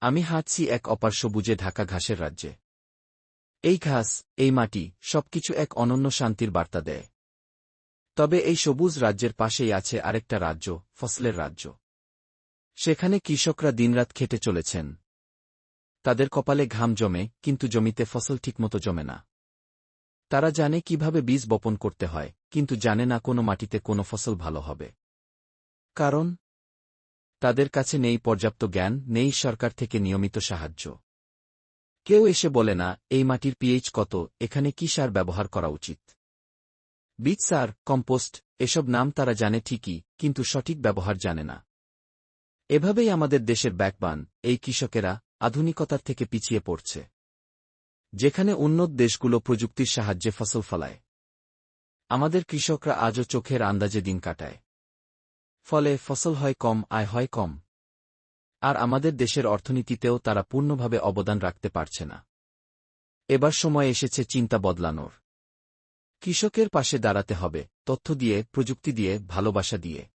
আমি হাঁটছি এক অপার সবুজে ঢাকা ঘাসের রাজ্যে। এই ঘাস, এই মাটি, সবকিছু এক অনন্য শান্তির বার্তা দেয়। তবে এই সবুজ রাজ্যের পাশেই আছে আরেকটা রাজ্য, ফসলের রাজ্য। সেখানে কৃষকরা দিনরাত খেটে চলেছেন। তাদের কপালে ঘাম জমে, কিন্তু জমিতে ফসল ঠিকমতো জমে না। তারা জানে কীভাবে বীজ বপন করতে হয়, কিন্তু জানে না কোনো মাটিতে কোনো ফসল ভালো হবে। কারণ তাদের কাছে নেই পর্যাপ্ত জ্ঞান, নেই সরকার থেকে নিয়মিত সাহায্য। কেউ এসে বলে না, এই মাটির পিএইচ কত? এখানে কি সার ব্যবহার করা উচিত? বীজ সার, কম্পোস্ট, এসব নাম তারা জানে ঠিকই, কিন্তু সঠিক ব্যবহার জানে না। এভাবেই আমাদের দেশের ব্যাকবান এই কৃষকেরা আধুনিকতার থেকে পিছিয়ে পড়ছে। যেখানে উন্নত দেশগুলো প্রযুক্তির সাহায্যে ফসল ফলায়। আমাদের কৃষকরা আজও চোখের আন্দাজে দিন কাটায়। ফলে ফসল হয় কম, আয় হয় কম। আর আমাদের দেশের অর্থনীতিতেও তারা পূর্ণভাবে অবদান রাখতে পারছে না। এবার সময় এসেছে চিন্তা বদলানোর। কৃষকের পাশে দাঁড়াতে হবে, তথ্য দিয়ে, প্রযুক্তি দিয়ে, ভালোবাসা দিয়ে।